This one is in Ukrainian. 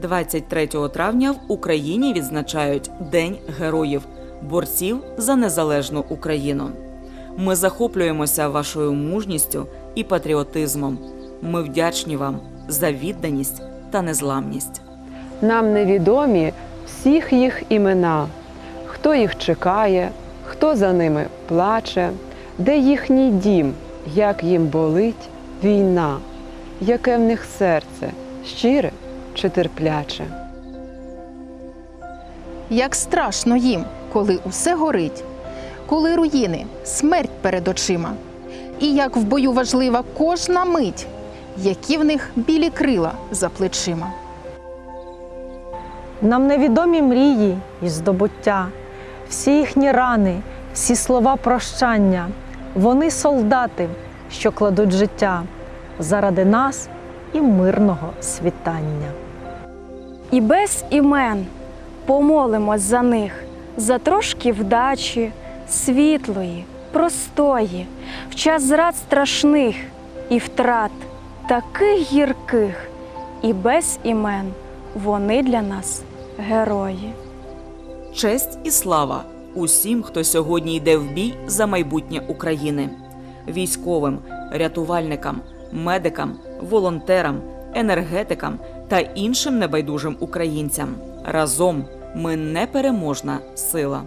23 травня в Україні відзначають День героїв, борців за незалежну Україну. Ми захоплюємося вашою мужністю і патріотизмом. Ми вдячні вам за відданість та незламність. Нам невідомі всіх їх імена, хто їх чекає, хто за ними плаче, де їхній дім, як їм болить війна, яке в них серце, щире чи терпляче. Як страшно їм, коли усе горить, коли руїни, смерть перед очима. І як в бою важлива кожна мить, які в них білі крила за плечима. Нам невідомі мрії і здобуття, всі їхні рани, всі слова прощання. Вони солдати, що кладуть життя заради нас і мирного світання. І без імен помолимось за них, за трошки вдачі, світлої, простої, в час зрад страшних і втрат, таких гірких, і без імен вони для нас герої. Честь і слава усім, хто сьогодні йде в бій за майбутнє України, військовим, рятувальникам, медикам, волонтерам, енергетикам та іншим небайдужим українцям. Разом ми непереможна сила.